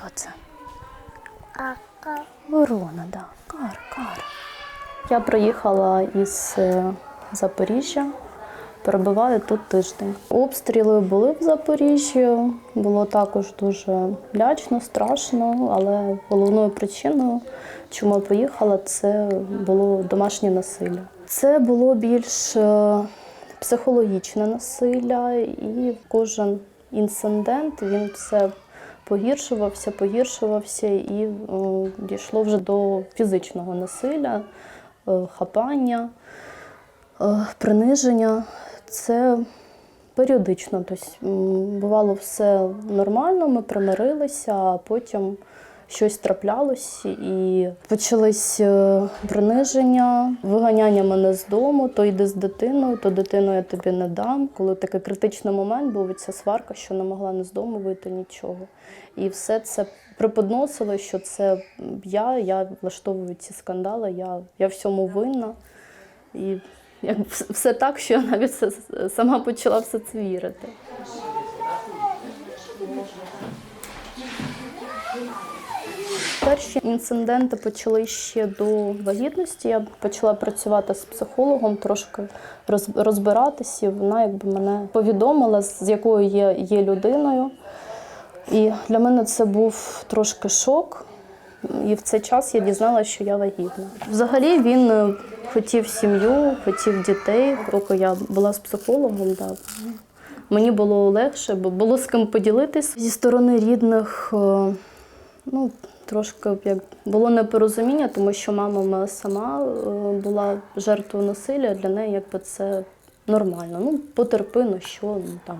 Хто це? Ака. Ворона, да. Кар, кар. Я приїхала із е, Запоріжжя, перебуваю тут тиждень. Обстріли були в Запоріжжі, було також дуже лячно, страшно, але головною причиною, чому я поїхала, це було домашнє насилля. Це було більш е, психологічне насилля, і кожен інцидент він все погіршувався, погіршувався і о, дійшло вже до фізичного насилля, о, хапання, о, приниження. Це періодично. Тобто, бувало все нормально, ми примирилися, а потім щось траплялось і почались е, приниження, виганяння мене з дому, то йди з дитиною, то дитину я тобі не дам. Коли такий критичний момент був ця сварка, що не могла ні з дому вийти нічого. І все це преподносило, що це я, я влаштовую ці скандали, я, я всьому винна. І як все так, що я навіть сама почала все це вірити. Перші інциденти почали ще до вагітності. Я почала працювати з психологом, трошки розбиратися. Вона якби мене повідомила, з якою є, є людиною. І для мене це був трошки шок. І в цей час я дізналася, що я вагітна. Взагалі він е, хотів сім'ю, хотів дітей. Поки я була з психологом, да. мені було легше, бо було з ким поділитись. Зі сторони рідних е, ну, трошки як було непорозуміння, тому що мама сама е, була жертвою насилля. Для неї якби це нормально. Ну, потерпи, ну що ну, там.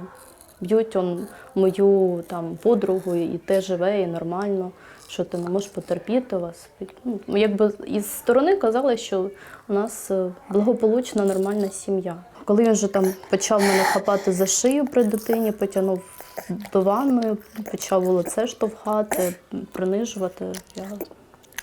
Б'ють он мою там подругу, і те живе, і нормально, що ти не можеш потерпіти вас. Ну, якби із сторони казали, що у нас е, благополучна, нормальна сім'я. Коли він вже там почав мене хапати за шию при дитині, потягнув до ванної, почав лице штовхати, принижувати. Я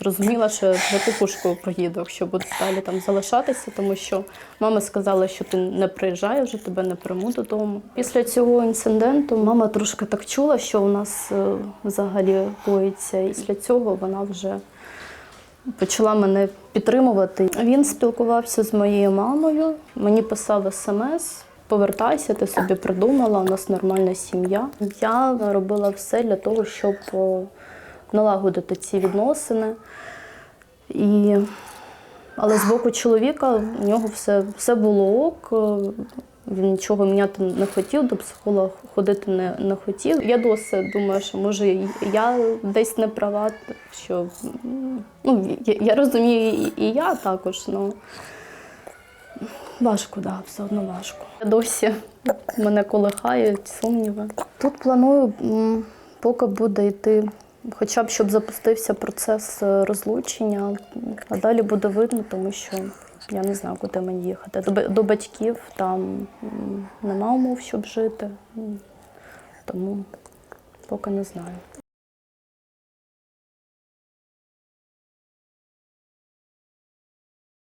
розуміла, що за кукушкою поїду, якщо буду далі там залишатися, тому що мама сказала, що ти не приїжджаєш, вже тебе не прийму додому. Після цього інциденту мама трошки так чула, що у нас е, взагалі коїться. І після цього вона вже почала мене підтримувати. Він спілкувався з моєю мамою, мені писав смс. Повертайся, ти собі придумала, у нас нормальна сім'я. Я робила все для того, щоб налагодити ці відносини. І... Але з боку чоловіка в нього все, все було ок. е, Він нічого міняти не хотів, до психолога ходити не, не хотів. Я досі думаю, що може я десь не права, що ну, я, я розумію, і, і я також. Ну, важко, да, все одно важко. Досі мене колихають сумніви. Тут планую, поки буде йти, хоча б щоб запустився процес е, розлучення, а далі буде видно, тому що я не знаю, куди мені їхати. До, до батьків там нема умов, щоб жити. Тому поки не знаю.